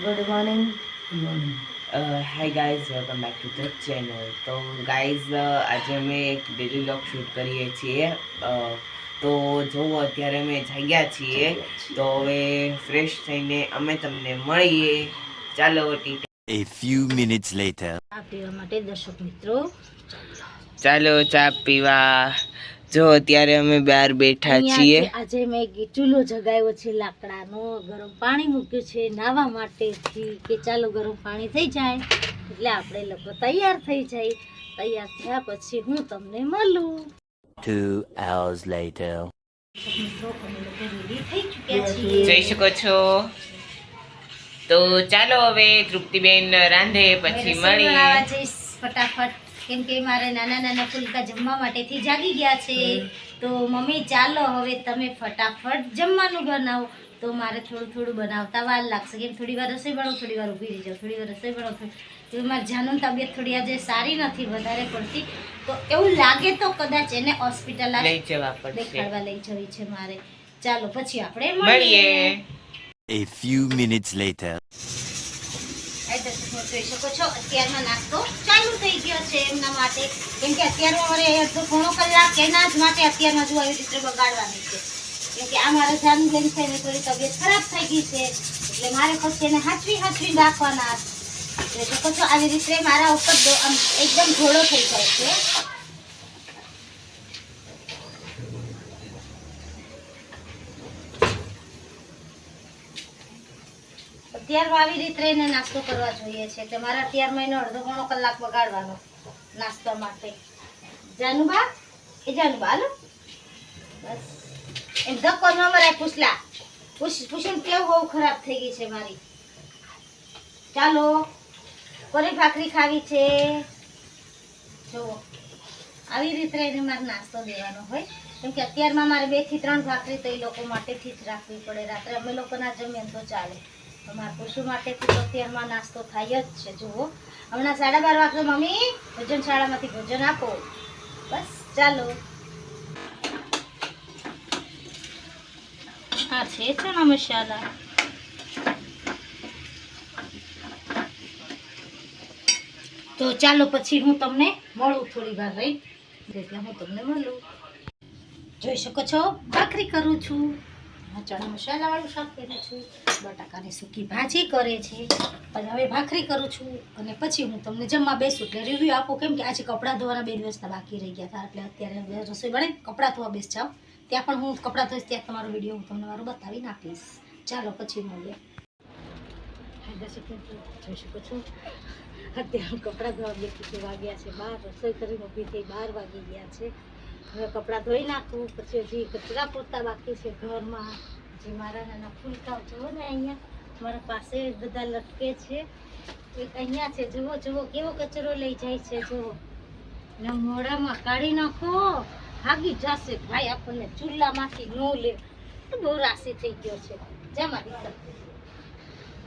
Good morning hi guys welcome back to the channel તો guys આજે અમે એક ડેલી વ્લોગ શૂટ કરીએ છીએ. તો જુઓ અત્યારે અમે જાગ્યા છીએ તો હવે ફ્રેશ થઈને અમે તમને મળીએ. ચાલો ટી A few minutes later. આ પીવા માટે દર્શક મિત્રો ચાલો ચા પીવા. જો અત્યારે અમે બહાર બેઠા છીએ. આજે મેં ચૂલો જગાવ્યો છે લાકડાનો ગરમ પાણી મૂક્યું છે નાવા માટેથી કે ચાલો ગરમ પાણી થઈ જાય. એટલે આપણે લોકો તૈયાર થઈ જાય. તૈયાર થયા પછી હું તમને મળું. Two hours later. જોઈ શકો છો તો ચાલો હવે તૃપ્તિબેન રાંધે પછી જઈશ ફટાફટ. કેમ કે મારે નાના નાના ફુલકા જમવા માટેથી જાગી ગયા છે. તો મમ્મી ચાલો હવે તમે ફટાફટ જમવાનું બનાવો. તો મારે થોડું થોડું બનાવતા વાર લાગશે. કેમ થોડી વાર રસોઈ બનાવું થોડી વાર ઊભી રહી જાઉં થોડી વાર રસોઈ બનાવું. તો મારી જાનું તબિયત થોડી આજે સારી નથી વધારે પડતી. તો એવું લાગે તો કદાચ એને હોસ્પિટલ લઈ જવા પડશે. દેખાડવા લઈ જવી છે મારે. ચાલો પછી આપણે મળીએ. A few minutes later. જોઈ શકો છો. અત્યારમાં નાસ્તો ચાલુ થઈ ગયો છે એમના માટે. કેમ કે અત્યારમાં મારે અડધો પોણો કલાક એના જ માટે અત્યારમાં જો આવી ચિત્ર બગાડવાની છે. કેમ કે આ મારા જાન બેન છે એની થોડી તબિયત ખરાબ થઈ ગઈ છે, એટલે મારે પછી એને હાચવી હાચવી રાખવાના જોઈ શકો છો, આવી રીતે મારા ઉપર એકદમ ઘોડો થઈ જાય છે. અત્યારમાં આવી રીતે એને નાસ્તો કરવા જોઈએ છે એટલે મારે અત્યારમાં એનો અડધો પોણો કલાક બગાડવાનો નાસ્તા માટે. જાનુબા? એ જાનુબા, હાલો. બસ. એમ ધક્કો ન મરાય, પૂછલા. પૂછ, પૂછીને કેવું બહુ ખરાબ થઈ ગઈ છે મારી. ચાલો. કોને ભાખરી ખાવી છે? જુઓ. આવી રીતે એને મારે નાસ્તો દેવાનો હોય. કેમ કે અત્યારમાં મારે બેથી ત્રણ ભાખરી તો એ લોકો માટેથી જ રાખવી પડે. રાત્રે અમે લોકો ના તો ચાલે. અમારા પશુ માટે તો અત્યારમાં નાસ્તો થાય જ છે, જુઓ. હમણાં સાડા બાર વાગે મમ્મી. ભોજન શાળામાંથી ભોજન આપો. બસ, ચાલો. હા છે ચણા મસાલા. તો ચાલો પછી હું તમને મળું થોડી વાર રહી. એટલે હું તમને મળું. જોઈ શકો છો, ભાખરી કરું છું. ચણા મસાલા વાળું શાક કરું છું, બટાકાની સૂકી ભાજી કરે છે અને હવે ભાખરી કરું છું અને પછી હું તમને જમવા બેસું એટલે રિવ્યૂ આપું કેમ કે આજે કપડાં ધોવાના બે દિવસના બાકી રહી ગયા હતા, એટલે અત્યારે રસોઈ બને, કપડાં ધોવા બેસ જાઓ. ત્યાં પણ હું કપડાં ધોઈશ, ત્યાં તમારો વીડિયો હું તમને મારું બતાવી નાખીશ ચાલો પછી મળીએ. જોઈ શકો છો? અત્યારે કપડાં ધોવા બે વાગ્યા છે બાર, રસોઈ કરીને ઊભી થઈ બાર વાગી ગયા છે. હવે કપડાં ધોઈ નાખું, પછી હજી કચરા પૂરતા બાકી છે ઘરમાં. જે મારા નાના ફૂલકાઓ જુઓ ને અહીંયા. મારા પાસે બધા લટકે છે. એક અહીંયા છે, જુઓ જુઓ, કેવો કચરો લઈ જાય છે, જુઓ. ને મોઢામાં કાઢી નાખો. ભાગી જશે. ભાઈ, આપણને ચૂલામાંથી ન લે. બહુ રાશી થઈ ગયો છે. જા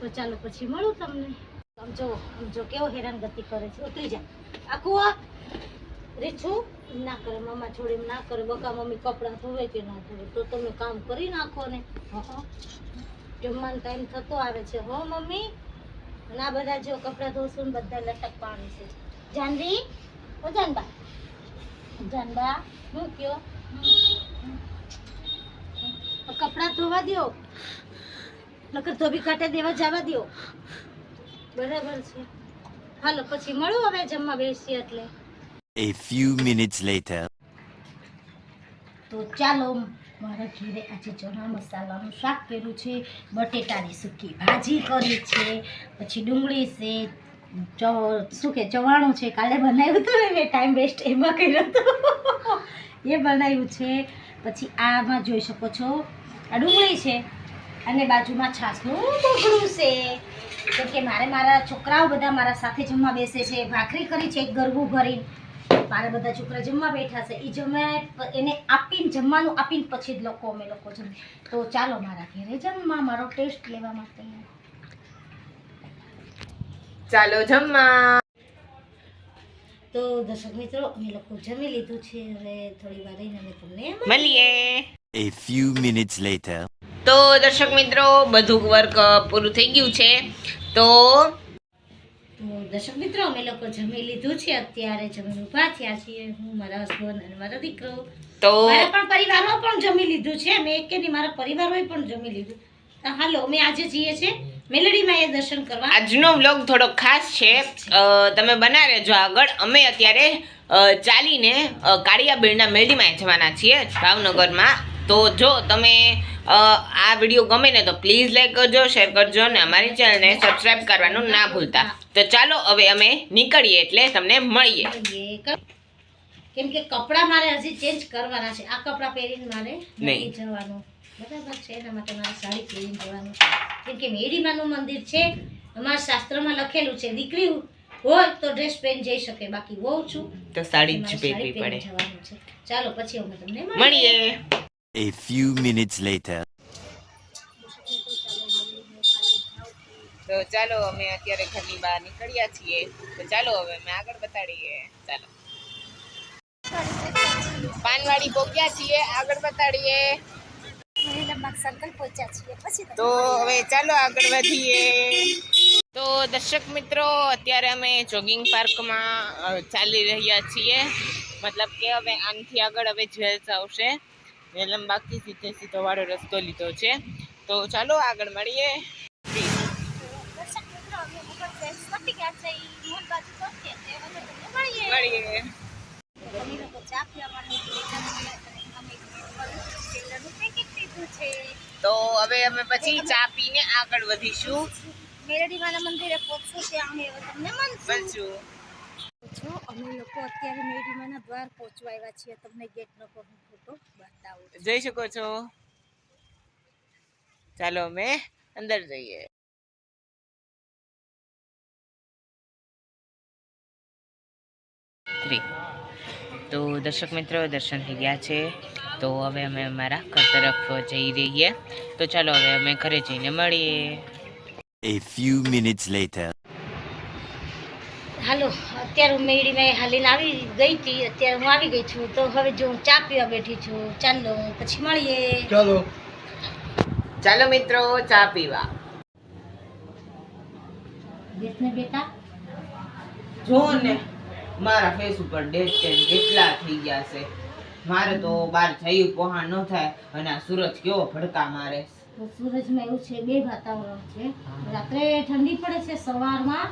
તો ચાલો પછી મળું તમને. આમ જો આમ જો કેવો હેરાનગતિ કરે છે. ઉતરી જાય આખું રીછું? ના કરે, મામા છોડી ના કરે, બકા મમ્મી કપડાં ધોવે કે ના ધોવે, તો તમે કામ કરી નાખો ને. જમવાનો ટાઈમ થતો આવે છે. હો, મમ્મી. આ બધા જો કપડાં ધોશું ને બધા લટક પાણી છે. જાનવી? ઓ, જાનબા. જાનબા, હું કયો? કપડાં ધોવા દ્યો. નકર ધોબી કાંટે દેવા જવા દ્યો. બરાબર છે. હાલો, પછી મળું હવે જમવા બેસીએ એટલે. A few minutes later. તો ચાલો, મારા ઘરે આજે ચણા મસાલાનું શાક કર્યું છે, બટેટાની સૂકી ભાજી કરી છે, પછી ડુંગળી છે શું કે, ચવાણું છે, કાલે બનાવ્યું હતું ને મેં ટાઈમ વેસ્ટ એમાં કર્યો હતો. એ બનાવ્યું છે. પછી આમાં જોઈ શકો છો, આ ડુંગળી છે, અને બાજુમાં છાસનું ઢોકળું છે. કેમ કે મારે મારા છોકરાઓ બધા મારા સાથે જમવા બેસે છે, ભાખરી કરી છે, એક ગરબું ભરી મારા બધા છોકરા જમવા બેઠા છે. એ જમ્યા એને આપીને જમવાનું આપીને પછી જ લોકો અમે લોકો જમે. તો ચાલો મારા ઘરે જમવા મારો ટેસ્ટ લેવા માટે. ચાલો જમવા. તો દર્શક મિત્રો અમે લોકો જમી લીધું છે. હવે થોડી વાર રહીને અમે તમને મળીએ. A few minutes later. તો દર્શક મિત્રો બધું વર્ક પૂરું થઈ ગયું છે. તો તો દર્શક મિત્રો અમે લોકો જમી લીધું છે. અત્યારે જમીન ઊભા થયા છીએ. હું મારા હસબન્ડ અને મારો દીકરો. તો મારા પણ પરિવારો પણ જમી લીધું છે. મેં એક કે મારા પરિવારોએ પણ જમી લીધું. તો હાલો અમે આજે જઈએ છીએ મેલડીમાં એ દર્શન કરવા. આજનો વ્લોગ થોડો ખાસ છે. તમે બનાવે જો આગળ. અમે અત્યારે ચાલીને કાળિયાબીડના મેળીમાં જવાના છીએ ભાવનગરમાં. તો જો તમે આ વીડિયો ગમે ને તો પ્લીઝ લાઈક કરજો શેર કરજો અને અમારી ચેનલને સબસ્ક્રાઇબ કરવાનું ના ભૂલતા. તો ચાલો હવે અમે નીકળીએ એટલે તમને મળીએ. કેમ કે કપડાં મારે હજી ચેન્જ કરવાના છે. આ કપડાં પહેરીને મારે નહીં. જવાનું. બરાબર છે એના માટે મારે સાડી પહેરીને જવાનું. કેમ કે મેડીમાનું મંદિર છે અમારા શાસ્ત્રમાં લખેલું છે દીકરી હોય તો ડ્રેસ પહેરી જઈ શકે બાકી વહુ છું તો સાડી જ પહેરવી પડે. ચાલો પછી અમે તમને મળીએ. A few minutes later. તો ચાલો અમે અત્યારે ઘરની બહાર નીકળ્યા છીએ. તો ચાલો હવે અમે આગળ બતાડીએ. ચાલો. પાનવાડી પહોંચ્યા છીએ, આગળ બતાડીએ. તો હવે ચાલો આગળ વધીએ. તો દર્શક મિત્રો, અત્યારે અમે જોગિંગ પાર્કમાં ચાલી રહ્યા છીએ. મતલબ કે હવે આનથી આગળ હવે જ્વેલ્સ આવશે. વેલમ બાકી સીધે સીધો વાળો રસ્તો લીધો છે. તો ચાલો આગળ મળીએ. મળીએ તો હવે અમે પછી ચા પીને આગળ વધીશું. મેરડીમાના મંદિરે પહોંચશું ત્યાં અમે તમને મળશું. લોકો અત્યારે મેડીમાના દ્વાર પહોંચવા આવ્યા છીએ. તમને ગેટનો પણ હું ફોટો બતાવું જઈ શકો છો. ચાલો અમે અંદર જઈએ. થ્રી તો દર્શક મિત્રો દર્શન થઈ ગયા છે. તો હવે અમે અમારા ઘર તરફ જઈ રહીએ. તો ચાલો હવે અમે ઘરે જઈને મળીએ. A few minutes later. હાલો અત્યારે હું મેળીમાં હાલીને આવી ગઈ હતી અત્યારે હું આવી ગઈ છું. તો હવે જો હું ચા પીવા બેઠી છું ચાલો પછી મળીએ. ચાલો. ચાલો મિત્રો ચા પીવા. બેટા. જો ને મારા ફેસ ઉપર ડેટ ટેન કેટલા થઈ ગયા છે. મારે તો બહાર થયું પહોંચ ન થાય અને આ સૂરજ કેવો ભડકા મારે. તો સૂરજમાં એવું છે બે વાતાવરણ છે. રાત્રે ઠંડી પડે છે સવારમાં.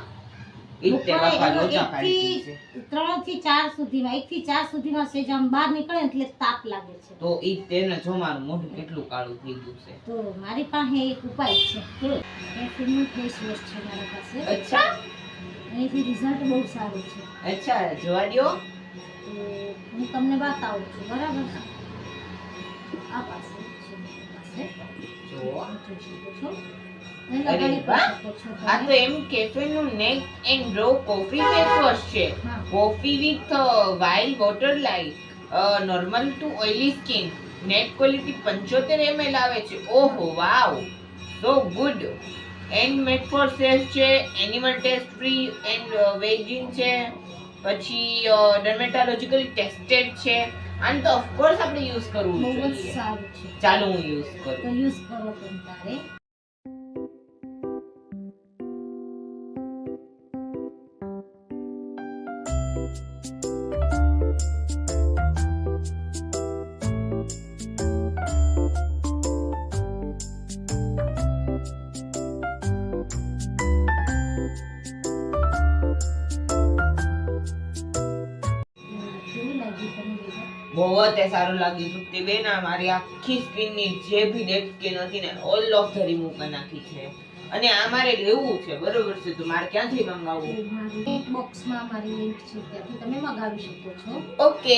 ત્રણથી ચાર સુધીમાં એક થી ચાર સુધીમાં સેજ આમ બહાર નીકળે એટલે તાપ લાગે છે. તો જ તેને જો મારું મોઢું કેટલું કાળું થઈ ગયું છે. તો મારી પાસે એક ઉપાય છે. કે ફેસ વોશ છે મારી પાસે. અચ્છા. એનાથી રિઝલ્ટ બહુ સારું છે. અચ્છા જોવા દ્યો. તો હું તમને બતાવું છું બરાબર? આ પાસે છે પાસે. જો જોઈ શકો છો. આ તો એમ કેફે નું naked and raw coffee face wash છે. Coffee with wild water like normal to oily skin net quality પંચોતેર એમએલ આવે છે. ઓહો wow. So good and made for safe છે. Animal test free and vegan છે. પછી ડર્મેટોલોજીકલી tested છે. આને તો ઓફકોર્સ આપણે યુઝ કરવું જોઈએ. ચાલો હું યુઝ કરું. યુઝ કરો તારે. બહુ તે સારું લાગ્યું તૃપ્તિ બેન આ મારી આખી સ્કિનની જે ભી ડેડ સ્કિન હતી ને ઓલ ઓફ ધ રિમૂવ કરી નાખી છે. અને આ મારે લેવું છે બરોબર છે તો મારે ક્યાંથી મંગાવવું? બોક્સમાં મારી લિંક છે ત્યાંથી તમે મંગાવી શકો છો. ઓકે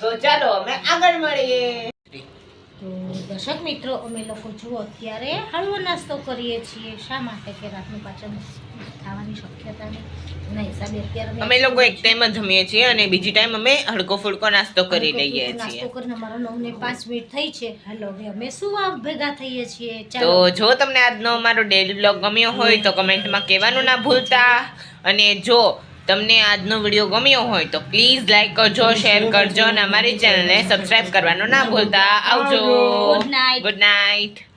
તો ચાલો અમે આગળ મળીએ. દર્શક મિત્રો અમે લોકો જુઓ અત્યારે હળવો નાસ્તો કરીએ છીએ શા માટે કે રાતનું પાચન થવાની શક્યતા નહીં હિસાબે અત્યારે અમે લોકો એક ટાઈમ જ જમીએ છીએ અને બીજી ટાઈમ અમે હડકો ફુલકો નાસ્તો કરી લઈએ છીએ નાસ્તો કરીને અમારો નવ ને પાંચ મિનિટ થઈ છે. હેલો હવે અમે શું આ ભેગા થઈએ છીએ? તો જો તમને આજનો અમારો ડેલી બ્લોગ ગમ્યો હોય તો કમેન્ટમાં કહેવાનું ના ભૂલતા. અને જો તમને આજનો વીડિયો ગમ્યો હોય તો પ્લીઝ લાઈક કરજો શેર કરજો અને અમારી ચેનલને સબસ્ક્રાઇબ કરવાનું ના ભૂલતા. આવજો. Good night good night